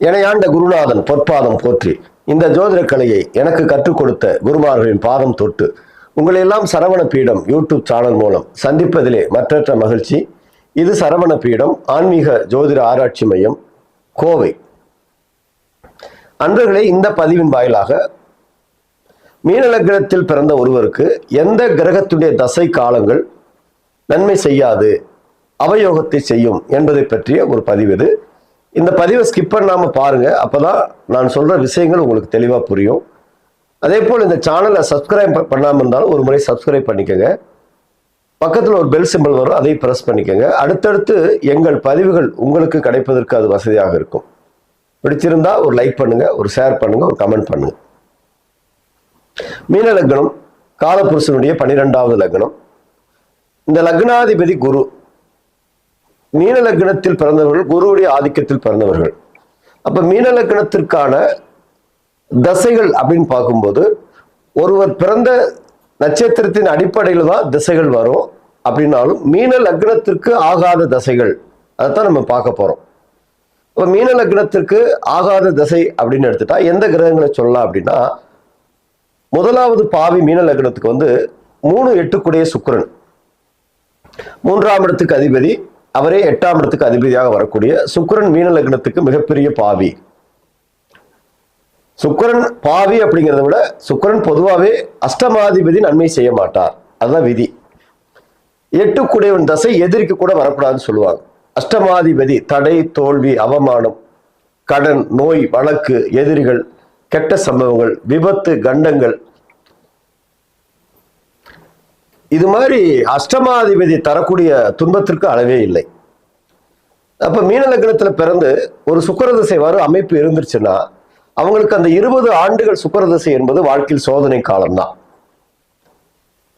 இணையாண்ட குருநாதன் பொற்பாதம் போற்றி. இந்த ஜோதிட கலையை எனக்கு கற்றுக் கொடுத்த குருமார்களின் பாதம் தொட்டு உங்களையெல்லாம் சரவண பீடம் யூடியூப் சேனல் மூலம் சந்திப்பதிலே மற்றற்ற மகிழ்ச்சி. இது சரவண பீடம் ஆன்மீக ஜோதிட ஆராய்ச்சி மையம் கோவை. அன்பர்களே இந்த பதிவின் வாயிலாக மீன பிறந்த ஒருவருக்கு எந்த கிரகத்துடைய தசை காலங்கள் நன்மை செய்யாது அவயோகத்தை செய்யும் என்பதை பற்றிய ஒரு பதிவு இது. இந்த பதிவை ஸ்கிப் பண்ணாமல் பாருங்கள் அப்போ தான் நான் சொல்கிற விஷயங்கள் உங்களுக்கு தெளிவாக புரியும். அதே போல் இந்த சேனலை சப்ஸ்கிரைப் பண்ணாமல் இருந்தாலும் ஒரு முறை சப்ஸ்கிரைப் பண்ணிக்கோங்க. பக்கத்தில் ஒரு பெல் சிம்பிள் வரும் அதை ப்ரெஸ் பண்ணிக்கோங்க. அடுத்தடுத்து எங்கள் பதிவுகள் உங்களுக்கு கிடைப்பதற்கு அது வசதியாக இருக்கும். பிடிச்சிருந்தா ஒரு லைக் பண்ணுங்கள் ஒரு ஷேர் பண்ணுங்கள் ஒரு கமெண்ட் பண்ணுங்கள் மீன லக்னம் காலபுருஷனுடைய பன்னிரெண்டாவது லக்னம். இந்த லக்னாதிபதி குரு மீன லக்னத்தில் பிறந்தவர்கள் குருவுடைய ஆதிக்கத்தில் பிறந்தவர்கள். அப்ப மீன லக்னத்திற்கான தசைகள் அப்படின்னு பார்க்கும்போது ஒருவர் பிறந்த நட்சத்திரத்தின் அடிப்படையில் தான் திசைகள் வரும். அப்படின்னாலும் மீன லக்னத்திற்கு ஆகாத தசைகள் அதைத்தான் நம்ம பார்க்க போறோம். இப்போ மீன லக்னத்திற்கு ஆகாத திசை அப்படின்னு எடுத்துட்டா எந்த கிரகங்களை சொல்லலாம் அப்படின்னா முதலாவது பாவி மீன லக்னத்துக்கு வந்து மூணு எட்டுக்குடைய சுக்கரன். மூன்றாம் இடத்துக்கு அதிபதி அவரே எட்டாம் இடத்துக்கு அதிபதியாக வரக்கூடிய சுக்கரன் மீன லக்னத்துக்கு மிகப்பெரிய பாவி. சுக்கரன் பாவி அப்படிங்கிறத விட சுக்கிரன் பொதுவாகவே அஷ்டமாதிபதி நன்மை செய்ய மாட்டார். அதுதான் விதி. எட்டுக்குடையவன் தசை எதிரிக்கு கூட வரக்கூடாதுன்னு சொல்லுவாங்க. அஷ்டமாதிபதி தடை தோல்வி அவமானம் கடன் நோய் வழக்கு எதிரிகள் கெட்ட சம்பவங்கள் விபத்து கண்டங்கள் இது மாதிரி அஷ்டமாதிபதி தரக்கூடிய துன்பத்திற்கு அளவே இல்லை. அப்போ மீன லக்னத்தில் பிறந்து ஒரு சுக்கரதிசை வரும் அமைப்பு இருந்துருச்சுன்னா அவங்களுக்கு அந்த இருபது ஆண்டுகள் சுக்கரதிசை என்பது வாழ்க்கையில் சோதனை காலம்தான்.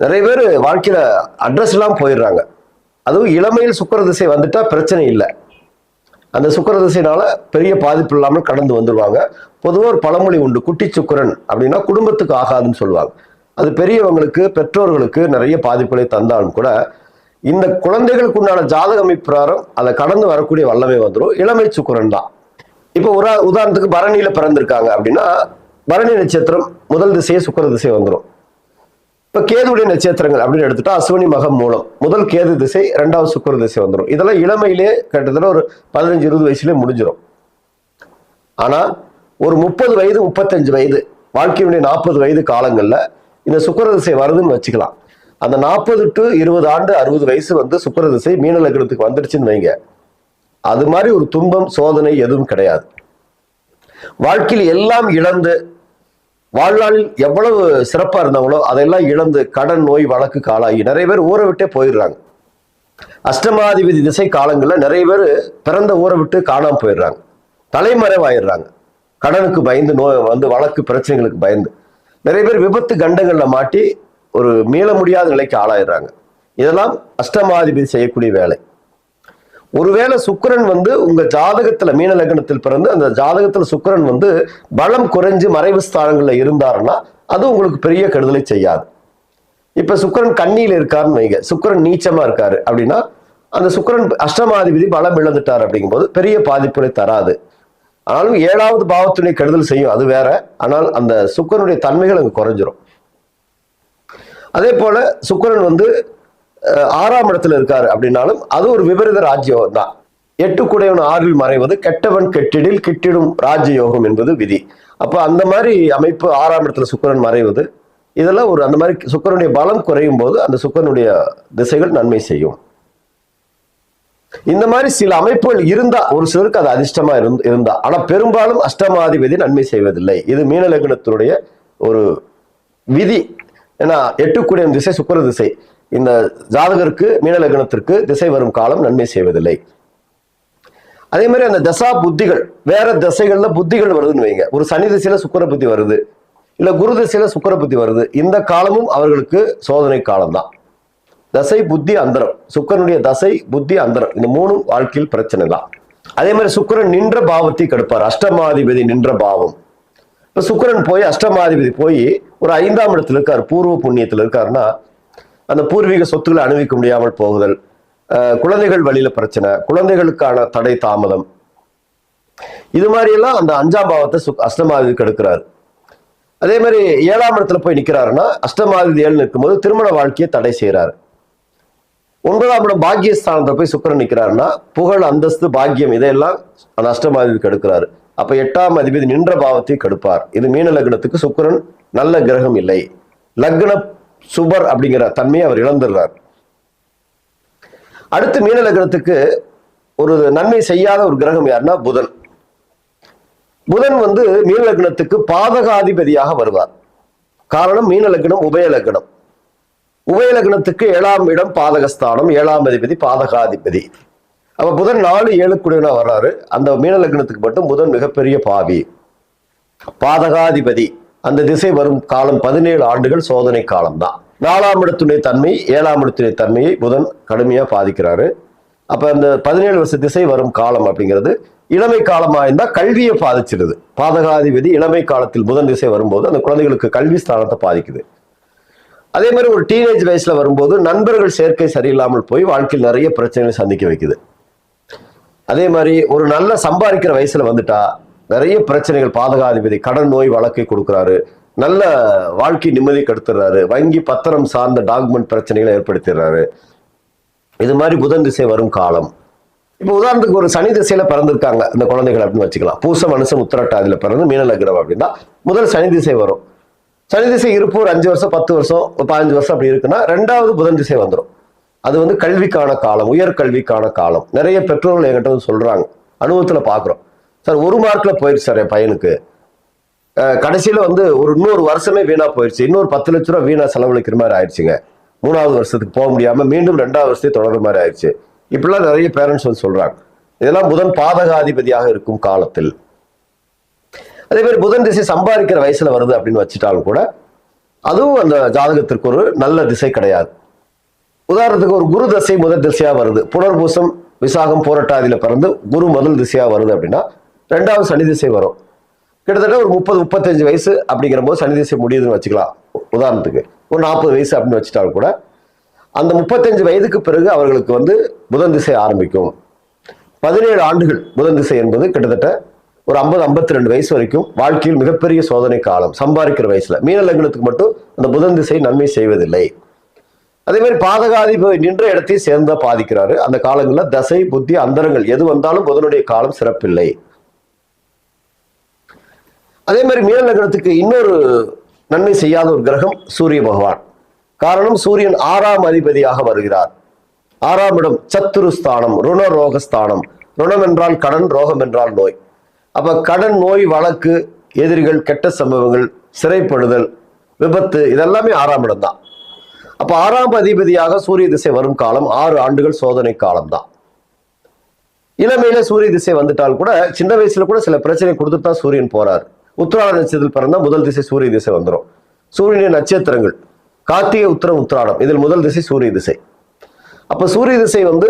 நிறைய பேர் வாழ்க்கையில அட்ரஸ் எல்லாம் போயிடுறாங்க. அதுவும் இளமையில் சுக்கரதிசை வந்துட்டா பிரச்சனை இல்லை. அந்த சுக்கரதிசைனால பெரிய பாதிப்பு இல்லாமல் கடந்து வந்துடுவாங்க பொதுவாக ஒரு பழமொழி உண்டு குட்டி சுக்கரன் அப்படின்னா குடும்பத்துக்கு ஆகாதுன்னு சொல்லுவாங்க. அது பெரியவங்களுக்கு பெற்றோர்களுக்கு நிறைய பாதிப்புகளை தந்தாலும் கூட இந்த குழந்தைகளுக்கு உண்டான ஜாதக அமைப்பிராரம் அதை கடந்து வரக்கூடிய வல்லமை வந்துடும் இளமை சுக்குரன் தான். இப்போ ஒரு உதாரணத்துக்கு பரணியில் பிறந்திருக்காங்க அப்படின்னா பரணி நட்சத்திரம் முதல் திசையை சுக்கர திசை வந்துடும் இப்போ கேதுடைய நட்சத்திரங்கள் அப்படின்னு எடுத்துட்டா அஸ்வினி மகம் மூலம் முதல் கேது திசை ரெண்டாவது சுக்கர திசை வந்துடும் இதெல்லாம் இளமையிலே கிட்டத்தட்ட ஒரு பதினஞ்சு இருபது வயசுலேயே முடிஞ்சிடும் ஆனால் ஒரு முப்பது வயது முப்பத்தஞ்சு வயது வாழ்க்கையுடைய நாற்பது வயது காலங்களில் இந்த சுக்கர திசை வருதுன்னு வச்சுக்கலாம். அந்த நாற்பது டு இருபது ஆண்டு அறுபது வயசு வந்து சுக்கர திசை மீன லக்னத்துக்கு வந்துடுச்சுன்னு வைங்க. அது மாதிரி ஒரு துன்பம் சோதனை எதுவும் கிடையாது. வாழ்க்கையில் எல்லாம் இழந்து வாழ்நாளில் எவ்வளவு சிறப்பாக இருந்தாங்களோ அதெல்லாம் இழந்து கடன் நோய் வழக்கு காலாகி நிறைய பேர் ஊரை விட்டே போயிடுறாங்க. அஷ்டமாதிபதி திசை காலங்களில் நிறைய பேர் பிறந்த ஊரை விட்டு காணாமல் போயிடுறாங்க. தலைமறைவாயிடுறாங்க. கடனுக்கு பயந்து நோய் வந்து வழக்கு பிரச்சனைகளுக்கு பயந்து. நிறைய பேர் விபத்து கண்டங்களில் மாட்டி ஒரு மீள முடியாத நிலைக்கு ஆளாயிடுறாங்க. இதெல்லாம் அஷ்டமாதிபதி செய்யக்கூடிய வேலை. ஒருவேளை சுக்கரன் வந்து உங்க ஜாதகத்துல மீன லக்னத்தில் பிறந்து அந்த ஜாதகத்துல சுக்கரன் வந்து பலம் குறைஞ்சு மறைவு ஸ்தானங்கள்ல இருந்தாருன்னா அது உங்களுக்கு பெரிய கெடுதலை செய்யாது. இப்ப சுக்கரன் கண்ணியில் இருக்காருன்னு வைங்க. சுக்கிரன் நீச்சமா இருக்காரு அப்படின்னா அந்த சுக்கரன் அஷ்டமாதிபதி பலம் இழந்துட்டார் அப்படிங்கும்போது பெரிய பாதிப்புகளை தராது. ஆனாலும் ஏழாவது பாவத்துடைய கெடுதல் செய்யும். அது வேற. ஆனால் அந்த சுக்கரனுடைய தன்மைகள் அங்கே குறைஞ்சிரும். அதே போல சுக்கரன் வந்து ஆறாம் இடத்துல இருக்காரு அப்படின்னாலும் அது ஒரு விபரீத ராஜ்யம் தான். எட்டு குடையவன் ஆறில் மறைவது கெட்டவன் கெட்டிடில் கிட்டிடும் ராஜயோகம் என்பது விதி. அப்ப அந்த மாதிரி அமைப்பு ஆறாம் இடத்துல சுக்கிரன் மறைவது இதெல்லாம் ஒரு அந்த மாதிரி சுக்கரனுடைய பலம் குறையும் போது அந்த சுக்கரனுடைய திசைகள் நன்மை செய்யும். இந்த மாதிரி சில அமைப்புகள் இருந்தா ஒரு சிலருக்கு அது அதிர்ஷ்டமா இருந்து இருந்தா. ஆனா பெரும்பாலும் அஷ்டமாதிபதி நன்மை செய்வதில்லை. இது மீன லக்னத்தினுடைய ஒரு விதி. ஏன்னா எட்டுக்கூடிய திசை சுக்கிர திசை. இந்த ஜாதகருக்கு மீன லக்னத்திற்கு திசை வரும் காலம் நன்மை செய்வதில்லை. அதே மாதிரி அந்த தசா புத்திகள் வேற திசைகள்ல புத்திகள் வருதுன்னு வைங்க. ஒரு சனி திசையில சுக்கர புத்தி வருது. இல்ல குரு திசையில சுக்கர புத்தி வருது. இந்த காலமும் அவர்களுக்கு சோதனை காலம்தான். தசை புத்தி அந்தரம். சுக்கரனுடைய தசை புத்தி அந்தரம். இந்த மூணும் வாழ்க்கையில் பிரச்சனை தான் அதே மாதிரி சுக்கரன் நின்ற பாவத்தை கெடுப்பார். அஷ்டமாதிபதி நின்ற பாவம். இப்ப சுக்கரன் போய் அஷ்டமாதிபதி போய் ஒரு ஐந்தாம் இடத்துல இருக்கார் பூர்வ புண்ணியத்தில் இருக்காருன்னா அந்த பூர்வீக சொத்துக்களை அணிவிக்க முடியாமல் போகுதல் குழந்தைகள் வழியில பிரச்சனை குழந்தைகளுக்கான தடை தாமதம். இது மாதிரி எல்லாம் அந்த அஞ்சாம் பாவத்தை சுக்- அஷ்டமாதிபதி கெடுக்கிறாரு. அதே மாதிரி ஏழாம் இடத்துல போய் நிற்கிறாருன்னா அஷ்டமாதிபதி ஏழு நிற்கும்போது திருமண வாழ்க்கையை தடை செய்கிறார் ஒன்பதாம் இடம் பாக்கியஸ்தானத்தை போய் சுக்கிரன் நிற்கிறாருன்னா புகழ் அந்தஸ்து பாக்கியம் இதையெல்லாம் அந்த அஷ்டமாதிபதி கெடுக்கிறாரு. அப்போ எட்டாம் அதிபதி நின்ற பாவத்தை கெடுப்பார். இது மீன லக்னத்துக்கு சுக்கரன் நல்ல கிரகம் இல்லை. லக்ன சுபர் அப்படிங்கிற தன்மையை அவர் இழந்துடுறார். அடுத்து மீன லக்னத்துக்கு ஒரு நன்மை செய்யாத ஒரு கிரகம் யாருன்னா புதன். புதன் வந்து மீன லக்னத்துக்கு பாதகாதிபதியாக வருவார். காரணம் மீன லக்னம் உபய லக்னம். உபயலக்னத்துக்கு ஏழாம் இடம் பாதகஸ்தானம் ஏழாம் அதிபதி பாதகாதிபதி. அப்போ புதன் நாலு ஏழுக்குடையனா வர்றாரு. அந்த மீன லக்னத்துக்கு மட்டும் புதன் மிகப்பெரிய பாவி. பாதகாதிபதி. அந்த திசை வரும் காலம் பதினேழு ஆண்டுகள் சோதனை காலம்தான். நாலாம் இடத்துடைய தன்மை ஏழாம் இடத்துடைய தன்மையை புதன் கடுமையாக பாதிக்கிறாரு. அப்போ அந்த பதினேழு வருஷ திசை வரும் காலம் அப்படிங்கிறது இளமை காலமாக இருந்தால் கல்வியை பாதிச்சிருது. பாதகாதிபதி இளமை காலத்தில் புதன் திசை வரும்போது அந்த குழந்தைகளுக்கு கல்வி ஸ்தானத்தை பாதிக்குது. அதே மாதிரி ஒரு டீனேஜ் வயசுல வரும்போது நண்பர்கள் சேர்க்கை சரியில்லாமல் போய் வாழ்க்கையில் நிறைய பிரச்சனைகளை சந்திக்க வைக்குது. அதே மாதிரி ஒரு நல்ல சம்பாதிக்கிற வயசுல வந்துட்டா நிறைய பிரச்சனைகள் பாதகாதிபதி கடன் நோய் வழக்கை கொடுக்குறாரு. நல்ல வாழ்க்கை நிம்மதி கெடுத்துறாரு. வங்கி பத்திரம் சார்ந்த டாக்குமெண்ட் பிரச்சனைகளை ஏற்படுத்திடுறாரு. இது மாதிரி புதன் திசை வரும் காலம். இப்போ உதாரணத்துக்கு ஒரு சனி திசையில பிறந்திருக்காங்க. அந்த குழந்தைகள் அப்படின்னு வச்சுக்கலாம். பூச மனுஷன் உத்திரட்டாதியில் பிறந்து மீன அப்படின்னா முதல் சனி திசை வரும். சனி திசை இருப்பு ஒரு அஞ்சு வருஷம் பத்து வருஷம் பதினஞ்சு வருஷம் அப்படி இருக்குன்னா ரெண்டாவது புதன் திசை வந்துடும் அது வந்து கல்விக்கான காலம் உயர்கல்விக்கான காலம். நிறைய பெற்றோர்கள் என்கிட்ட வந்து சொல்கிறாங்க அனுபவத்தில் பார்க்குறோம் சார் ஒரு மார்க்கில் போயிடுச்சு சார் என் பையனுக்கு. கடைசியில் வந்து ஒரு இன்னொரு வருஷமே வீணாக போயிடுச்சு. இன்னொரு பத்து லட்ச ரூபா வீணாக செலவழிக்கிற மாதிரி ஆயிடுச்சுங்க. மூணாவது வருஷத்துக்கு போக முடியாமல் மீண்டும் ரெண்டாவது வருஷத்தை தொடர்ற மாதிரி ஆயிடுச்சு. இப்படிலாம் நிறைய பேரண்ட்ஸ் வந்து சொல்கிறாங்க இதெல்லாம் புதன் பாதகாதிபதியாக இருக்கும் காலத்தில். அதே மாதிரி புதன் திசை சம்பாதிக்கிற வயசுல வருது அப்படின்னு வச்சுட்டாலும் கூட அதுவும் அந்த ஜாதகத்திற்கு ஒரு நல்ல திசை கிடையாது. உதாரணத்துக்கு ஒரு குரு தசை முதல் திசையா வருது. புனர்பூசம் விசாகம் போராட்டாதியில பிறந்து குரு முதல் திசையா வருது அப்படின்னா ரெண்டாவது சனி திசை வரும். கிட்டத்தட்ட ஒரு முப்பது முப்பத்தஞ்சு வயசு அப்படிங்கிற போது சனி திசை முடியுதுன்னு வச்சுக்கலாம். உதாரணத்துக்கு ஒரு நாற்பது வயசு அப்படின்னு வச்சுட்டாலும் கூட அந்த முப்பத்தஞ்சு வயதுக்கு பிறகு அவர்களுக்கு வந்து புதன் திசை ஆரம்பிக்கும். பதினேழு ஆண்டுகள் புதன் திசை என்பது கிட்டத்தட்ட ஒரு ஐம்பது ஐம்பத்தி ரெண்டு வயசு வரைக்கும் வாழ்க்கையில் மிகப்பெரிய சோதனை காலம் சம்பாதிக்கிற வயசுல. மீன லக்னத்துக்கு மட்டும் அந்த புதன் திசை நன்மை செய்வதில்லை. அதே மாதிரி பாதகாதி நின்ற இடத்தையும் சேர்ந்தா பாதிக்கிறாரு. அந்த காலங்களில் தசை புத்தி அந்தரங்கள் எது வந்தாலும் புதனுடைய காலம் சிறப்பில்லை. அதே மாதிரி மீன லக்னத்துக்கு இன்னொரு நன்மை செய்யாத ஒரு கிரகம் சூரிய பகவான். காரணம் சூரியன் ஆறாம் அதிபதியாக வருகிறார். ஆறாம் இடம் சத்துருஸ்தானம் ருண ரோகஸ்தானம் ருணம் என்றால் கடன் ரோகம் என்றால் நோய். அப்போ கடன் நோய் வழக்கு எதிரிகள் கெட்ட சம்பவங்கள் சிறைப்படுதல் விபத்து இதெல்லாமே ஆறாம் இடம் தான் அப்போ ஆறாம் அதிபதியாக சூரிய திசை வரும் காலம் ஆறு ஆண்டுகள் சோதனை காலம் தான் இளமையில சூரிய திசை வந்துட்டால் கூட சின்ன வயசுல கூட சில பிரச்சனை கொடுத்துட்டு தான் சூரியன் போறார். உத்திராட நட்சத்திரத்தில் பிறந்தால் முதல் திசை சூரிய திசை வந்துடும் சூரியனின் நட்சத்திரங்கள் கார்த்திகை உத்திரம் உத்திராடம் இதில் முதல் திசை சூரிய திசை. அப்போ சூரிய திசை வந்து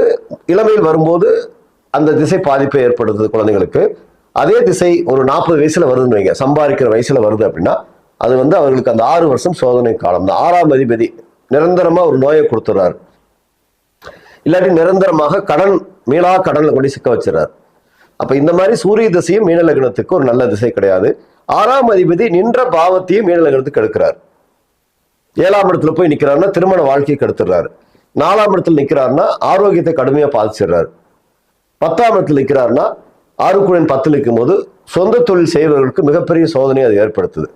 இளமையில் வரும்போது அந்த திசை பாதிப்பை ஏற்படுத்துது குழந்தைங்களுக்கு அதே திசை ஒரு நாற்பது வயசுல வருதுன்னு வைங்க. சம்பாதிக்கிற வயசுல வருது அப்படின்னா அது வந்து அவர்களுக்கு அந்த ஆறு வருஷம் சோதனை காலம். தான் ஆறாம் அதிபதி நிரந்தரமா ஒரு நோயை கொடுத்துறாரு இல்லாட்டி நிரந்தரமாக கடன் மீளா கடனில் கொண்டு சிக்க வச்சிடறாரு அப்ப இந்த மாதிரி சூரிய திசையும் மீன லக்னத்துக்கு ஒரு நல்ல திசை கிடையாது. ஆறாம் அதிபதி நின்ற பாவத்தையும் மீன லக்னத்துக்கு எடுக்கிறார் ஏழாம் இடத்துல போய் நிற்கிறாருன்னா திருமண வாழ்க்கையை கெடுத்துடுறாரு நாலாம் இடத்துல நிற்கிறாருன்னா ஆரோக்கியத்தை கடுமையாக பாதிச்சிடுறாரு பத்தாம் இடத்துல நிற்கிறாருன்னா ஆறுக்குழன் பத்தில் நிற்கும் போது சொந்த தொழில் செய்பவர்களுக்கு மிகப்பெரிய சோதனை அது ஏற்படுத்துது.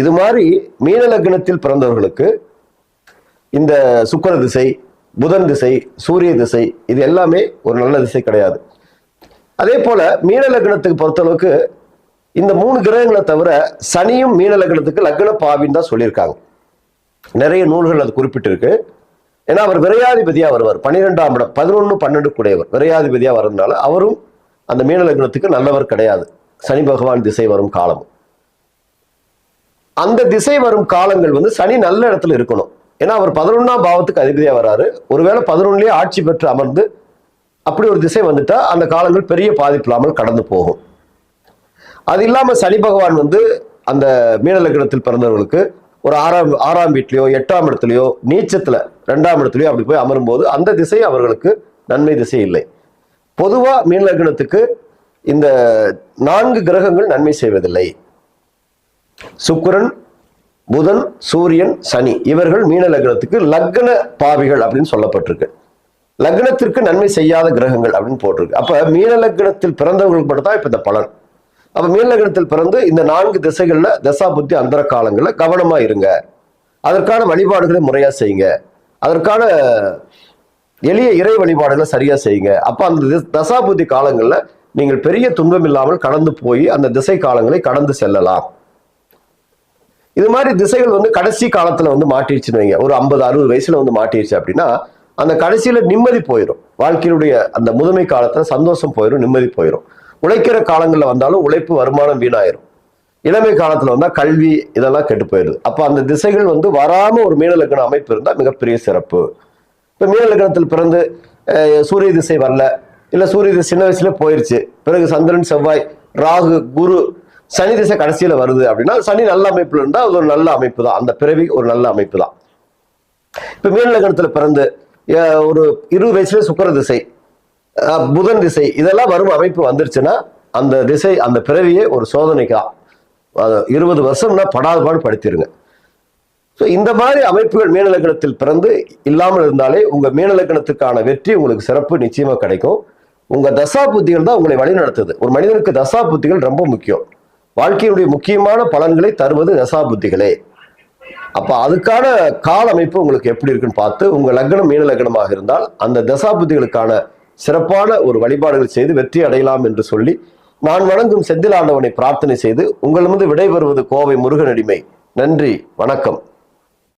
இது மாதிரி மீன லக்னத்தில் பிறந்தவர்களுக்கு இந்த சுக்கிர திசை புதன் திசை சூரிய திசை இது எல்லாமே ஒரு நல்ல திசை கிடையாது. அதே போல மீன லக்னத்துக்கு பொறுத்தளவுக்கு இந்த மூணு கிரகங்களை தவிர சனியும் மீன லக்னத்துக்கு லக்ன பாவின்னு தான் சொல்லியிருக்காங்க. நிறைய நூல்கள் அது குறிப்பிட்டிருக்கு. ஏன்னா அவர் விரையாதிபதியாக வருவார். பன்னிரெண்டாம் இடம் பதினொன்று பன்னெண்டு கூடையவர். விரையாதிபதியாக வர்றதுனால அவரும் அந்த மீன லக்னத்துக்கு நல்லவர் கிடையாது. சனி பகவான் திசை வரும் காலம் அந்த திசை வரும் காலங்கள் வந்து சனி நல்ல இடத்துல இருக்கணும். ஏன்னா அவர் பதினொன்னாம் பாவத்துக்கு அதிபதியாக வராரு. ஒருவேளை பதினொன்னுலயே ஆட்சி பெற்று அமர்ந்து அப்படி ஒரு திசை வந்துட்டா அந்த காலங்கள் பெரிய பாதிப்பு இல்லாமல் கடந்து போகும். அது இல்லாமல் சனி பகவான் வந்து அந்த மீன லக்னத்தில் பிறந்தவர்களுக்கு ஒரு ஆறாம் ஆறாம் வீட்லயோ எட்டாம் இடத்துலையோ நீச்சத்தில் ரெண்டாம் இடத்துலையோ அப்படி போய் அமரும் போது அந்த திசை அவர்களுக்கு நன்மை திசை இல்லை. பொதுவாக மீன் லக்னத்துக்கு இந்த நான்கு கிரகங்கள் நன்மை செய்வதில்லை. சுக்கிரன் புதன் சூரியன் சனி இவர்கள் மீன லக்னத்துக்கு லக்ன பாவிகள் அப்படின்னு சொல்லப்பட்டிருக்கு. லக்னத்திற்கு நன்மை செய்யாத கிரகங்கள் அப்படின்னு போட்டிருக்கு. அப்ப மீன லக்னத்தில் பிறந்தவங்களுக்கு மட்டும் தான் இப்ப இந்த பலன். அப்ப மீன லக்னத்தில் பிறந்து இந்த நான்கு திசைகள்ல தசா புத்தி அந்தர காலங்கள்ல கவனமா இருங்க. அதற்கான வழிபாடுகளை முறையா செய்யுங்க. அதற்கான எளிய இறை வழிபாடுகளை சரியா செய்யுங்க. அப்ப அந்த தசாபுத்தி தசா காலங்கள்ல நீங்கள் பெரிய துன்பம் இல்லாமல் கடந்து போய் அந்த திசை காலங்களை கடந்து செல்லலாம். இது மாதிரி திசைகள் வந்து கடைசி காலத்துல வந்து மாட்டிடுச்சுன்னு வைங்க. ஒரு ஐம்பது அறுபது வயசுல வந்து மாட்டிடுச்சு அப்படின்னா அந்த கடைசியில நிம்மதி போயிடும் வாழ்க்கையினுடைய அந்த முதுமை காலத்துல சந்தோஷம் போயிடும் நிம்மதி போயிடும் உழைக்கிற காலங்களில் வந்தாலும் உழைப்பு வருமானம் வீணாயிரும். இளமை காலத்தில் வந்தால் கல்வி இதெல்லாம் கெட்டு போயிடுது. அப்போ அந்த திசைகள் வந்து வராமல் ஒரு மீன அமைப்பு இருந்தால் மிகப்பெரிய சிறப்பு. இப்போ மீன லக்னத்தில் பிறந்து சூரிய திசை வரல. இல்லை சூரிய திசை சின்ன வயசுல போயிருச்சு. பிறகு சந்திரன் செவ்வாய் ராகு குரு சனி திசை கடைசியில் வருது அப்படின்னா சனி நல்ல அமைப்பில் இருந்தால் அது ஒரு நல்ல அமைப்பு தான் அந்த பிறவி ஒரு நல்ல அமைப்பு தான் இப்போ மீன லக்னத்தில் பிறந்து ஒரு இருபது வயசுல சுக்கர திசை புதன் திசை இதெல்லாம் வரும் அமைப்பு வந்துருச்சுன்னா அந்த திசை அந்த பிறவியே ஒரு சோதனைக்கு தான் இருபது வருஷம்னா படாதபாடு படுத்திடுங்க ஸோ இந்த மாதிரி அமைப்புகள் மீனலக்கணத்தில் பிறந்து இல்லாமல் இருந்தாலே உங்கள் மீனலக்கணத்துக்கான வெற்றி உங்களுக்கு சிறப்பு நிச்சயமாக கிடைக்கும். உங்கள் தசா புத்திகள் தான் உங்களை வழிநடத்துது. ஒரு மனிதனுக்கு தசா புத்திகள் ரொம்ப முக்கியம். வாழ்க்கையினுடைய முக்கியமான பலன்களை தருவது தசா புத்திகளே அப்போ அதுக்கான கால அமைப்பு உங்களுக்கு எப்படி இருக்குன்னு பார்த்து உங்கள் லக்னம் மீன லக்னமாக இருந்தால் அந்த தசா புத்திகளுக்கான சிறப்பான ஒரு வழிபாடுகள் செய்து வெற்றி அடையலாம் என்று சொல்லி நான் வணங்கும் செந்தில் ஆண்டவனை பிரார்த்தனை செய்து உங்களிடமிருந்து விடைபெறுவது கோவை முருகனடிமை நன்றி வணக்கம்.